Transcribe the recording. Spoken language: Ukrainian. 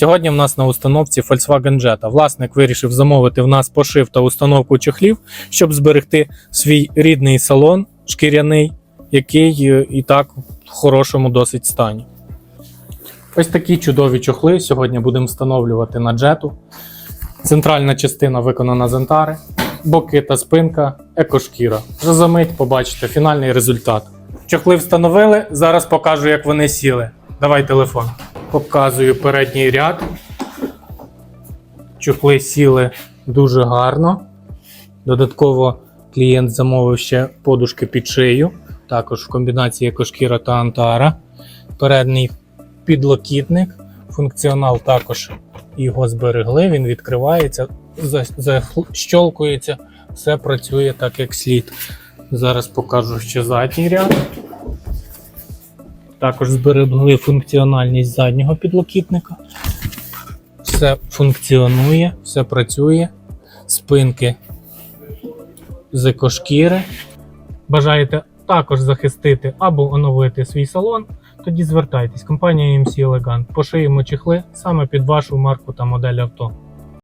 Сьогодні в нас на установці Volkswagen Jetta. Власник вирішив замовити в нас пошив та установку чохлів, щоб зберегти свій рідний салон шкіряний, який е, і так в хорошому досить стані. Ось такі чудові чохли сьогодні будемо встановлювати на джету. Центральна частина виконана з антари, боки та спинка екошкіра. Вже за мить побачите фінальний результат. Чохли встановили, зараз покажу, як вони сіли. Давай телефон. Показую передній ряд. Чохли сіли дуже гарно. Додатково клієнт замовив ще подушки під шию, також в комбінації екошкіра та антара. Передній підлокітник. Функціонал також його зберегли, він відкривається, за- защолкується, все працює так, як слід. Зараз покажу ще задній ряд. Також зберегли функціональність заднього підлокітника. Все функціонує, все працює. Спинки з екошкіри. Бажаєте також захистити або оновити свій салон, тоді звертайтесь. Компанія MC Elegant. Пошиємо чехли саме під вашу марку та модель авто.